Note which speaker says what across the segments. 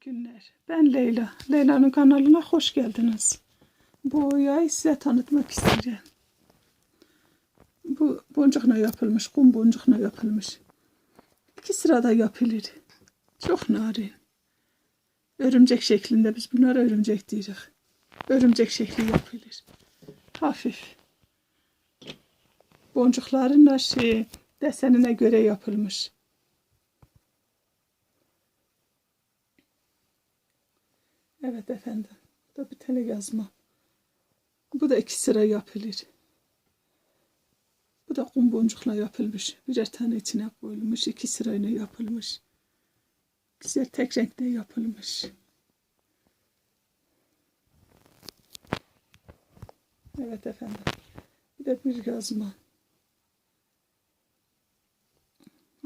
Speaker 1: günler. Ben Leyla. Leyla'nın kanalına hoş geldiniz. Bu oyayı size tanıtmak istedim. Bu boncukla yapılmış, kum boncukla yapılmış. İki sırada yapılır. Çok narin. Örümcek şeklinde biz bunlara örümcek diyoruz. Örümcek şekli yapılır. Hafif. Boncukların da şey, desenine göre yapılmış. Evet efendim. Da bir tane yazma. Bu da iki sıra yapılır. Bu da kum boncukla yapılmış. Birer tane içine koyulmuş. iki sırayla yapılmış. Güzel tek renkte yapılmış. Evet efendim. Bir de bir yazma.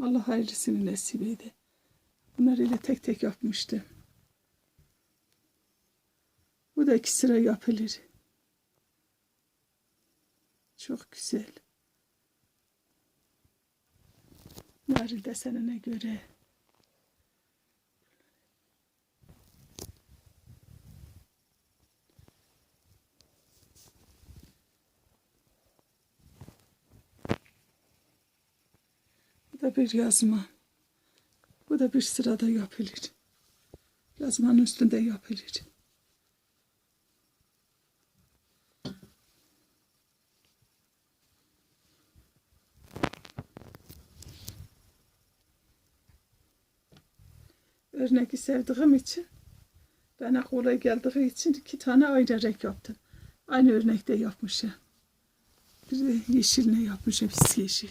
Speaker 1: Allah hayırlısını nasip eydi. Bunları ile tek tek yapmıştım. Bu da iki sıra yapılır. Çok güzel. Naril desenine göre. Bu da bir yazma. Bu da bir sırada yapılır. Yazmanın üstünde yapılır. Örneği sevdiğim için bana kolay geldiği için iki tane aynı renk yaptım. Aynı örnekte yapmışım. Bir de yeşiline yapmışım, pis yeşil.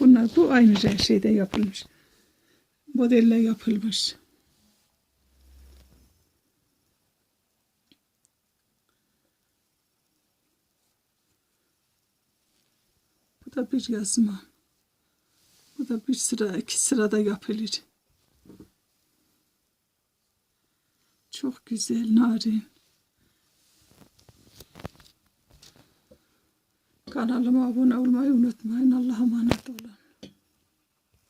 Speaker 1: Bunlar bu aynı şeyde yapılmış. Modelle yapılmış. Bu da bir yazma. Da bir sıra, iki sırada yapılır. Çok güzel, narin. Kanalıma abone olmayı unutmayın. Allah'a emanet olun.